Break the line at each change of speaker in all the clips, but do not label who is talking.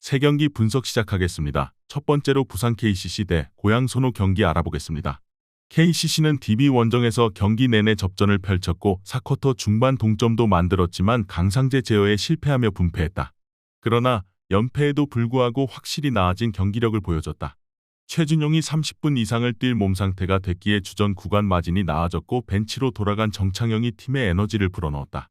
3경기 분석 시작하겠습니다. 첫 번째로 부산 KCC 대 고양 손호 경기 알아보겠습니다. KCC는 DB 원정에서 경기 내내 접전을 펼쳤고 4쿼터 중반 동점도 만들었지만 강상재 제어에 실패하며 분패했다. 그러나 연패에도 불구하고 확실히 나아진 경기력을 보여줬다. 최준용이 30분 이상을 뛸 몸 상태가 됐기에 주전 구간 마진이 나아졌고 벤치로 돌아간 정창영이 팀의 에너지를 불어넣었다.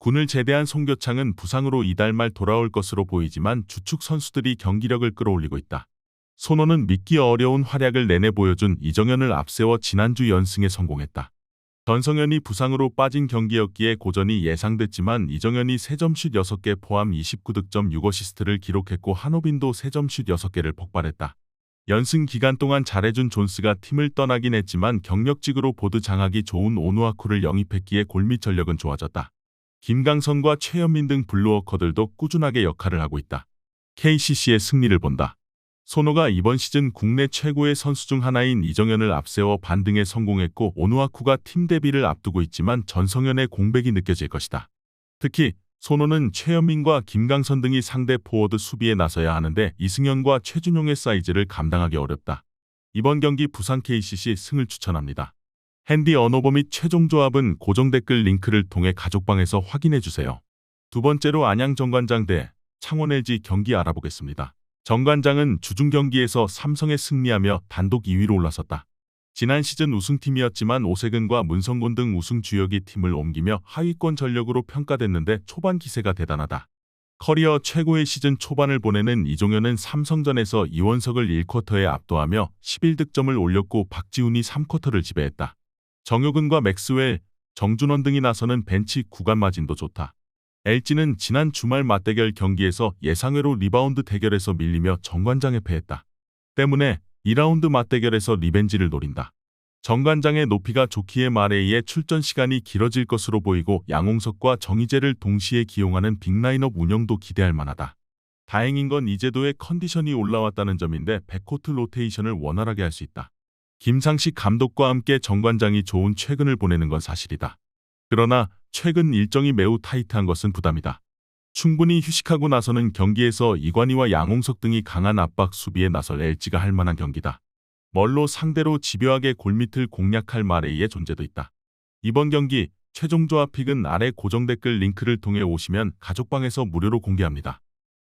군을 제대한 송교창은 부상으로 이달 말 돌아올 것으로 보이지만 주축 선수들이 경기력을 끌어올리고 있다. 손호는 믿기 어려운 활약을 내내 보여준 이정현을 앞세워 지난주 연승에 성공했다. 전성현이 부상으로 빠진 경기였기에 고전이 예상됐지만 이정현이 3점슛 6개 포함 29득점 6어시스트를 기록했고 한호빈도 3점슛 6개를 폭발했다. 연승 기간 동안 잘해준 존스가 팀을 떠나긴 했지만 경력직으로 보드 장악이 좋은 오누아쿠를 영입했기에 골밑 전력은 좋아졌다. 김강선과 최현민 등 블루워커들도 꾸준하게 역할을 하고 있다. KCC의 승리를 본다. 손호가 이번 시즌 국내 최고의 선수 중 하나인 이정현을 앞세워 반등에 성공했고 오누아쿠가 팀 데뷔를 앞두고 있지만 전성현의 공백이 느껴질 것이다. 특히 손호는 최현민과 김강선 등이 상대 포워드 수비에 나서야 하는데 이승현과 최준용의 사이즈를 감당하기 어렵다. 이번 경기 부산 KCC 승을 추천합니다. 핸디 언어버 및 최종 조합은 고정 댓글 링크를 통해 가족방에서 확인해 주세요. 두 번째로 안양 정관장 대 창원 LG 경기 알아보겠습니다. 정관장은 주중 경기에서 삼성에 승리하며 단독 2위로 올라섰다. 지난 시즌 우승팀이었지만 오세근과 문성곤 등 우승 주역이 팀을 옮기며 하위권 전력으로 평가됐는데 초반 기세가 대단하다. 커리어 최고의 시즌 초반을 보내는 이종현은 삼성전에서 이원석을 1쿼터에 압도하며 11득점을 올렸고 박지훈이 3쿼터를 지배했다. 정효근과 맥스웰, 정준원 등이 나서는 벤치 구간 마진도 좋다. LG는 지난 주말 맞대결 경기에서 예상외로 리바운드 대결에서 밀리며 정관장에 패했다. 때문에 2라운드 맞대결에서 리벤지를 노린다. 정관장의 높이가 좋기에 의해 출전 시간이 길어질 것으로 보이고 양홍석과 정희재를 동시에 기용하는 빅라인업 운영도 기대할 만하다. 다행인 건 이제도의 컨디션이 올라왔다는 점인데 백코트 로테이션을 원활하게 할 수 있다. 김상식 감독과 함께 정관장이 좋은 최근을 보내는 건 사실이다. 그러나 최근 일정이 매우 타이트한 것은 부담이다. 충분히 휴식하고 나서는 경기에서 이관희와 양홍석 등이 강한 압박 수비에 나설 LG가 할 만한 경기다. 멀로 상대로 집요하게 골밑을 공략할 마레이의 존재도 있다. 이번 경기 최종 조합 픽은 아래 고정 댓글 링크를 통해 오시면 가족방에서 무료로 공개합니다.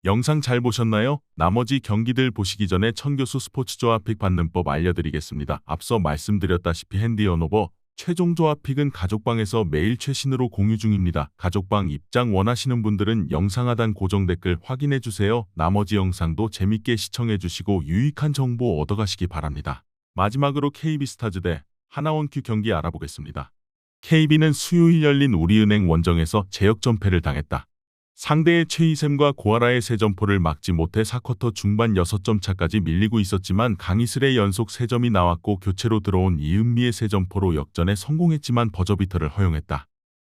영상 잘 보셨나요? 나머지 경기들 보시기 전에 천교수 스포츠 조합 픽 받는 법 알려드리겠습니다. 앞서 말씀드렸다시피 핸디 언오버 최종 조합 픽은 가족방에서 매일 최신으로 공유 중입니다. 가족방 입장 원하시는 분들은 영상 하단 고정 댓글 확인해 주세요. 나머지 영상도 재밌게 시청해 주시고 유익한 정보 얻어가시기 바랍니다. 마지막으로 KB스타즈 대 하나원큐 경기 알아보겠습니다. KB는 수요일 열린 우리은행 원정에서 제역전패를 당했다. 상대의 최희샘과 고아라의 세 점포를 막지 못해 4쿼터 중반 6점 차까지 밀리고 있었지만 강희슬의 연속 3점이 나왔고 교체로 들어온 이은미의 세 점포로 역전에 성공했지만 버저비터를 허용했다.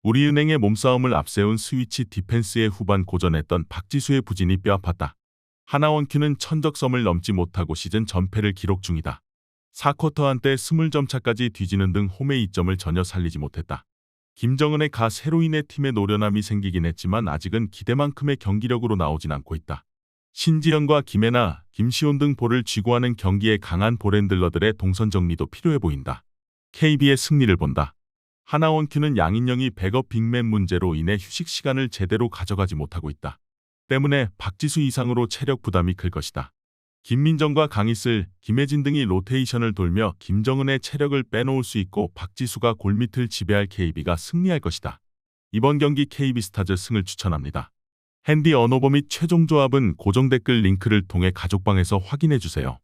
우리은행의 몸싸움을 앞세운 스위치 디펜스의 후반 고전했던 박지수의 부진이 뼈아팠다. 하나원큐는 천적섬을 넘지 못하고 시즌 전패를 기록 중이다. 4쿼터 한때 20점 차까지 뒤지는 등 홈의 이점을 전혀 살리지 못했다. 김정은의 가 세로인의 팀에 노련함이 생기긴 했지만 아직은 기대만큼의 경기력으로 나오진 않고 있다. 신지현과 김혜나, 김시온 등 볼을 쥐고하는 경기에 강한 볼핸들러들의 동선 정리도 필요해 보인다. KB의 승리를 본다. 하나원큐는 양인영이 백업 빅맨 문제로 인해 휴식 시간을 제대로 가져가지 못하고 있다. 때문에 박지수 이상으로 체력 부담이 클 것이다. 김민정과 강희슬, 김혜진 등이 로테이션을 돌며 김정은의 체력을 빼놓을 수 있고 박지수가 골밑을 지배할 KB가 승리할 것이다. 이번 경기 KB스타즈 승을 추천합니다. 핸디 언어버 및 최종 조합은 고정 댓글 링크를 통해 가족방에서 확인해 주세요.